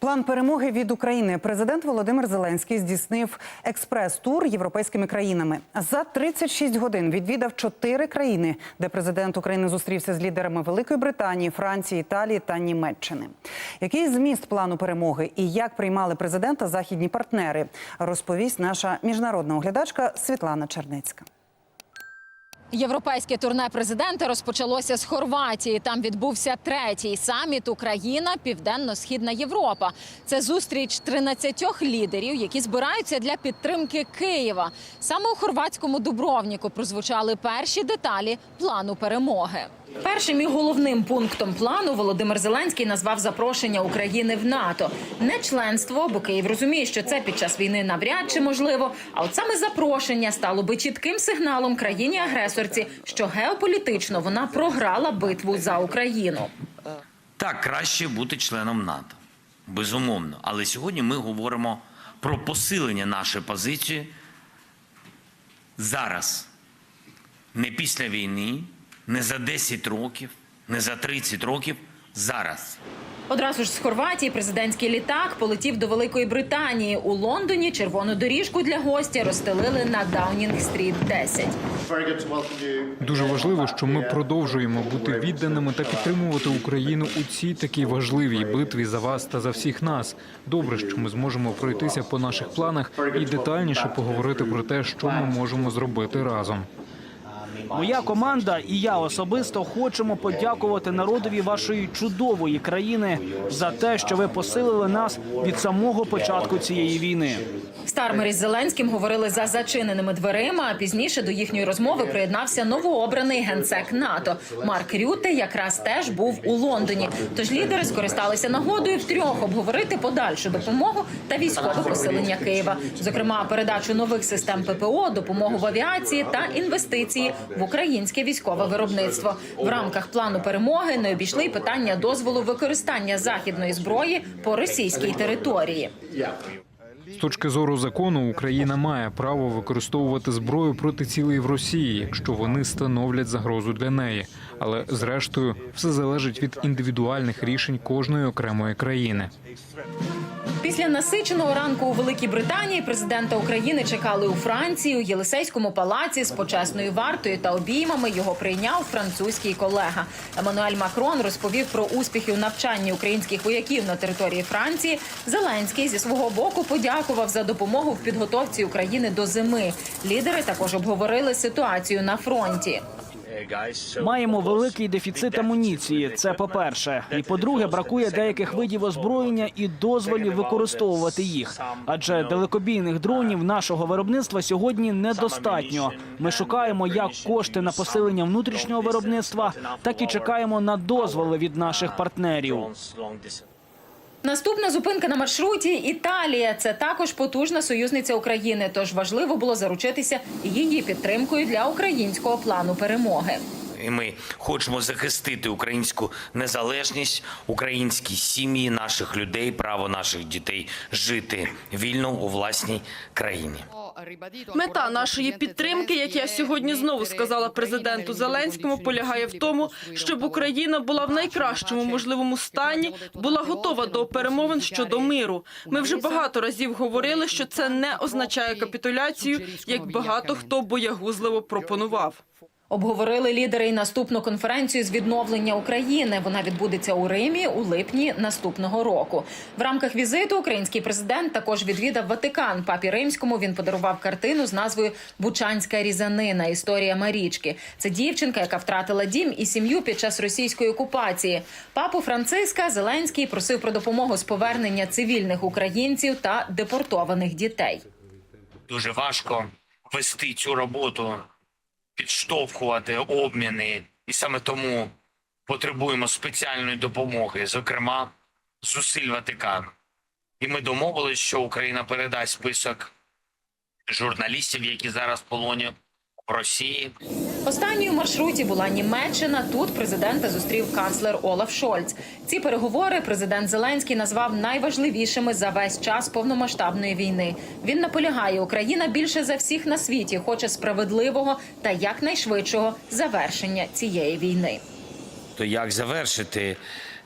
План перемоги від України президент Володимир Зеленський здійснив експрес-тур європейськими країнами. За 36 годин відвідав чотири країни, де президент України зустрівся з лідерами Великої Британії, Франції, Італії та Німеччини. Який зміст плану перемоги і як приймали президента західні партнери, розповість наша міжнародна оглядачка Світлана Чернецька. Європейське турне президента розпочалося з Хорватії. Там відбувся третій саміт Україна, Південно-Східна Європа. Це зустріч 13 лідерів, які збираються для підтримки Києва. Саме у хорватському Дубровніку прозвучали перші деталі плану перемоги. Першим і головним пунктом плану Володимир Зеленський назвав запрошення України в НАТО. Не членство, бо Київ розуміє, що це під час війни навряд чи можливо. А от саме запрошення стало би чітким сигналом країні-агресорці, що геополітично вона програла битву за Україну. Так, краще бути членом НАТО. Безумовно. Але сьогодні ми говоримо про посилення нашої позиції зараз. Не після війни, не за 10 років, не за 30 років. Зараз. Одразу ж з Хорватії президентський літак полетів до Великої Британії. У Лондоні червону доріжку для гостя розстелили на Даунінг-стріт 10. Дуже важливо, що ми продовжуємо бути відданими та підтримувати Україну у цій такій важливій битві за вас та за всіх нас. Добре, що ми зможемо пройтися по наших планах і детальніше поговорити про те, що ми можемо зробити разом. Моя команда і я особисто хочемо подякувати народові вашої чудової країни за те, що ви посилили нас від самого початку цієї війни. Стармер із Зеленським говорили за зачиненими дверима. А пізніше до їхньої розмови приєднався новообраний генсек НАТО. Марк Рюте якраз теж був у Лондоні. Тож лідери скористалися нагодою втрьох обговорити подальшу допомогу та військове посилення Києва, зокрема передачу нових систем ППО, допомогу в авіації та інвестиції в українське військове виробництво. В рамках плану перемоги не обійшли питання дозволу використання західної зброї по російській території. З точки зору закону, Україна має право використовувати зброю проти цілей в Росії, якщо вони становлять загрозу для неї. Але зрештою, все залежить від індивідуальних рішень кожної окремої країни. Після насиченого ранку у Великій Британії президента України чекали у Франції у Єлисейському палаці з почесною вартою та обіймами його прийняв французький колега. Еммануель Макрон розповів про успіхи у навчанні українських вояків на території Франції. Зеленський зі свого боку подякував за допомогу в підготовці України до зими. Лідери також обговорили ситуацію на фронті. Маємо великий дефіцит амуніції. Це по-перше. І по-друге, бракує деяких видів озброєння і дозволів використовувати їх. Адже далекобійних дронів нашого виробництва сьогодні недостатньо. Ми шукаємо як кошти на посилення внутрішнього виробництва, так і чекаємо на дозволи від наших партнерів. Наступна зупинка на маршруті Італія. Це також потужна союзниця України. Тож важливо було заручитися її підтримкою для українського плану перемоги. І ми хочемо захистити українську незалежність, українські сім'ї, наших людей, право наших дітей жити вільно у власній країні. Мета нашої підтримки, як я сьогодні знову сказала президенту Зеленському, полягає в тому, щоб Україна була в найкращому можливому стані, була готова до перемовин щодо миру. Ми вже багато разів говорили, що це не означає капітуляцію, як багато хто боягузливо пропонував. Обговорили лідери й наступну конференцію з відновлення України. Вона відбудеться у Римі у липні наступного року. В рамках візиту український президент також відвідав Ватикан. Папі римському він подарував картину з назвою Бучанська різанина. Історія Марічки. Це дівчинка, яка втратила дім і сім'ю під час російської окупації. Папу Франциска Зеленський просив про допомогу з повернення цивільних українців та депортованих дітей. Дуже важко вести цю роботу, підштовхувати обміни, і саме тому потребуємо спеціальної допомоги, зокрема зусиль Ватикану. І ми домовились, що Україна передасть список журналістів, які зараз в полоні в Росії. Останньою маршруті була Німеччина. Тут президента зустрів канцлер Олаф Шольц. Ці переговори президент Зеленський назвав найважливішими за весь час повномасштабної війни. Він наполягає, Україна більше за всіх на світі хоче справедливого та якнайшвидшого завершення цієї війни. То як завершити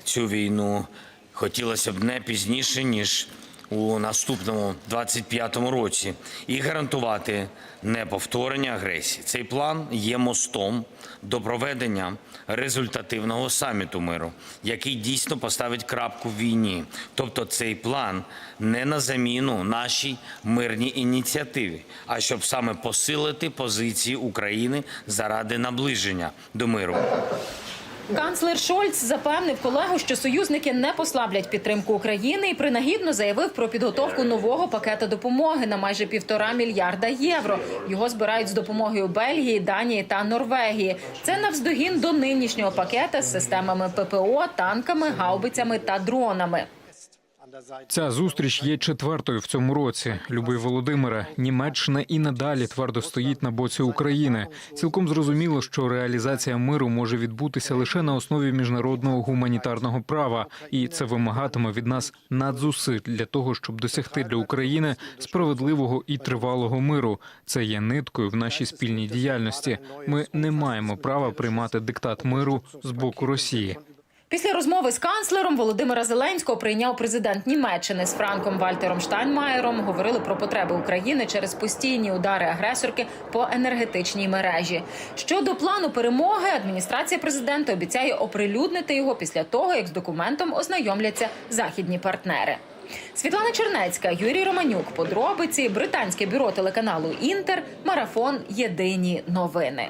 цю війну? хотілося б не пізніше ніж у наступному 25-му році, і гарантувати неповторення агресії. Цей план є мостом до проведення результативного саміту миру, який дійсно поставить крапку в війні. Тобто, цей план не на заміну нашій мирній ініціативі, а щоб саме посилити позиції України заради наближення до миру. Канцлер Шольц запевнив колегу, що союзники не послаблять підтримку України і принагідно заявив про підготовку нового пакета допомоги на майже півтора мільярда євро. Його збирають з допомогою Бельгії, Данії та Норвегії. Це навздогін до нинішнього пакета з системами ППО, танками, гаубицями та дронами. Ця зустріч є четвертою в цьому році. Любий Володимире, Німеччина і надалі твердо стоїть на боці України. Цілком зрозуміло, що реалізація миру може відбутися лише на основі міжнародного гуманітарного права, і це вимагатиме від нас надзусиль для того, щоб досягти для України справедливого і тривалого миру. Це є ниткою в нашій спільній діяльності. Ми не маємо права приймати диктат миру з боку Росії. Після розмови з канцлером Володимира Зеленського прийняв президент Німеччини з Франком Вальтером Штайнмаєром. Говорили про потреби України через постійні удари агресорки по енергетичній мережі. Щодо плану перемоги, адміністрація президента обіцяє оприлюднити його після того, як з документом ознайомляться західні партнери. Світлана Чернецька, Юрій Романюк. Подробиці британське бюро телеканалу Інтер. Марафон Єдині новини.